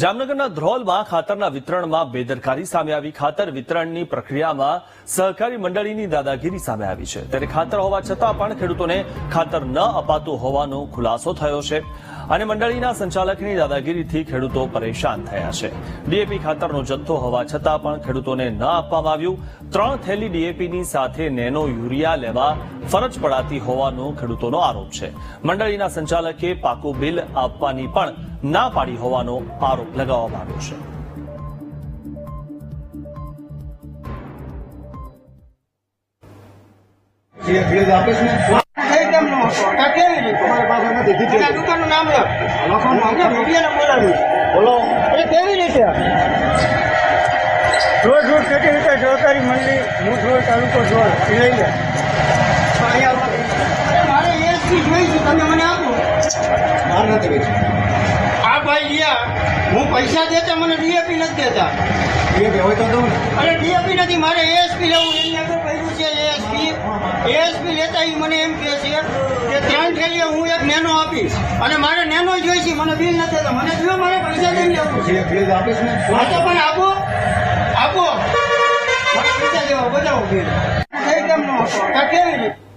જામનગરના ધ્રોલમાં ખાતરના વિતરણમાં બેદરકારી સામે આવી. ખાતર વિતરણની પ્રક્રિયામાં સહકારી મંડળીની દાદાગીરી સામે આવી છે. ત્યારે ખાતર હોવા છતાં પણ ખેડૂતોને ખાતર ન અપાતું હોવાનો ખુલાસો થયો છે અને મંડળીના સંચાલકની દાદાગીરીથી ખેડૂતો પરેશાન થયા છે. ડીએપી ખાતરનો જથ્થો હોવા છતાં પણ ખેડૂતોને ન આપવામાં આવ્યું. ત્રણ થેલી ડીએપીની સાથે નેનો યુરિયા લેવા ફરજ પડાતી હોવાનો ખેડૂતોનો આરોપ છે. મંડળીના સંચાલકે પાકું બિલ આપવાની પણ ના પાડી હોવાનો આરોપ લગાવવામાં આવ્યો છે. એ એ? રોજ રોજ કેટલી રીતે સહકારી મંડળી મુઠરોડ તાલુકો જોડ લઈ લે. મારે ESP જોઈ છે, તમે મને આપો. મારે નથી ભાઈ રહ્યા હું પૈસા દેતા મને ડીએપી નથી દેતા. એ બે હોય તો દઉં ને અરે ડીએપી નથી મારે એએસપી લેવું એની આગળ પડ્યું છે એએસપી એએસપી લેતા એ મને એમ કહે છે કે ત્રણ થેલીએ હું એક નેનો આપીશ. અને મારે નેનો જોઈ છે મને બિલ નથી દેતા. મને જો મારે પૈસા દેવું છે ફ્રીજ આપીશ હા તો પણ આપો. આપો. મારે પૈસા દેવા બતાવો બિલ? કેવી રીતે?